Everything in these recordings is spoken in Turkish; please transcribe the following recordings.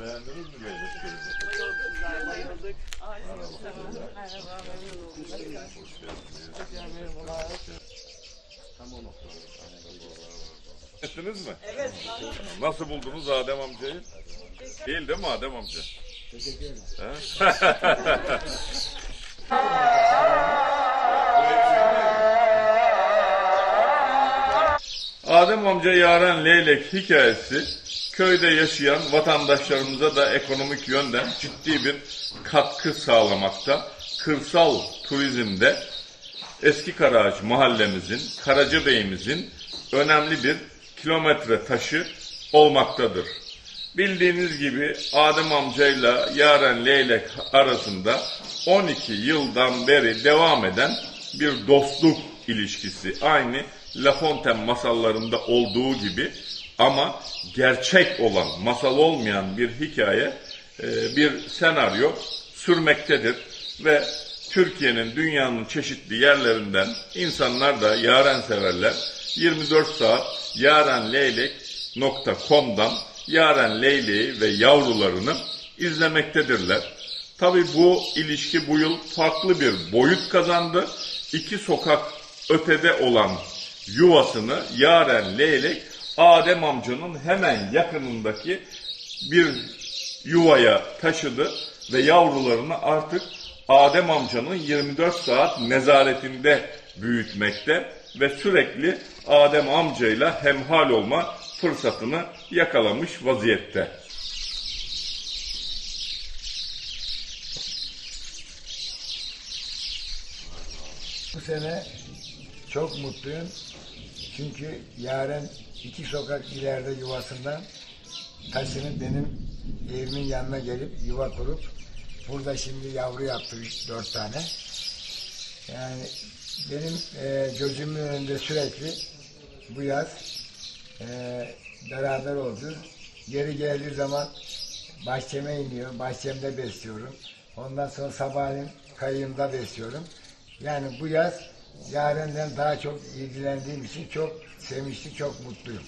Beğendiniz mi Leylek Gölü'nü? Ettiniz mi? Evet. Nasıl buldunuz Adem amcayı? Değil değil mi Adem amca? Teşekkür ederim. Adem amca Yaren Leylek hikayesi köyde yaşayan vatandaşlarımıza da ekonomik yönden ciddi bir katkı sağlamakta. Kırsal turizmde Eski Karaağaç mahallemizin, Karacabeyimizin önemli bir kilometre taşı olmaktadır. Bildiğiniz gibi Adem amcayla Yaren Leylek arasında 12 yıldan beri devam eden bir dostluk ilişkisi. Aynı La Fontaine masallarında olduğu gibi ama gerçek olan, masal olmayan bir hikaye, e, bir senaryo sürmektedir ve Türkiye'nin dünyanın çeşitli yerlerinden insanlar da yaren severler. 24 saat yarenleylek.com'dan Yaren Leyleği ve yavrularını izlemektedirler. Tabi bu ilişki bu yıl farklı bir boyut kazandı. İki sokak ötede olan yuvasını Yaren Leylek Adem amcanın hemen yakınındaki bir yuvaya taşıdı ve yavrularını artık Adem amcanın 24 saat nezaretinde büyütmekte ve sürekli Adem amcayla hemhal olma fırsatını yakalamış vaziyette. Bu sene çok mutluyum. Çünkü yarın iki sokak ileride yuvasından taşınıp benim evimin yanına gelip yuva kurup burada şimdi yavru yaptı dört tane. Yani benim e, gözümün önünde sürekli bu yaz e, beraber oldu. Geri geldiği zaman bahçeme iniyor. Bahçemde besliyorum. Ondan sonra sabahleyin kayığımda besliyorum. Yani bu yaz yarenden daha çok ilgilendiğim için çok sevinçli, çok mutluyum.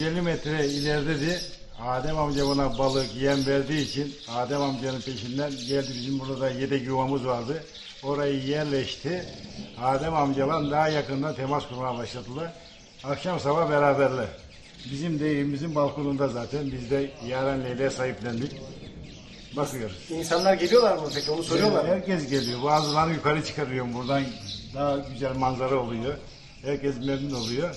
50 metre ileride de Adem amca bana balık yem verdiği için Adem amcanın peşinden geldi bizim burada yedek yuvamız vardı. Orayı yerleşti. Adem amcalar daha yakından temas kurmaya başladılar. Akşam sabah beraberler. Bizim de evimizin balkonunda zaten biz de Yaren Leyle'ye sahiplendik. Bakıyoruz. İnsanlar geliyorlar mı peki onu soruyorlar mı? Herkes geliyor. Bazılarını yukarı çıkarıyorum. Buradan daha güzel manzara oluyor. Herkes memnun oluyor.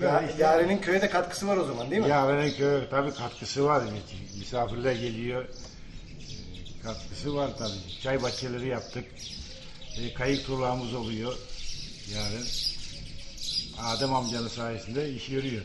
Ya, Yaren'in köye de katkısı var o zaman değil mi? Yaverin köy tabii katkısı var. Misafirler geliyor. Ee, Katkısı var tabii. Çay bahçeleri yaptık. Ee, Kayık turlarımız oluyor. Yarın. Adem amcanın sayesinde iş yürüyor.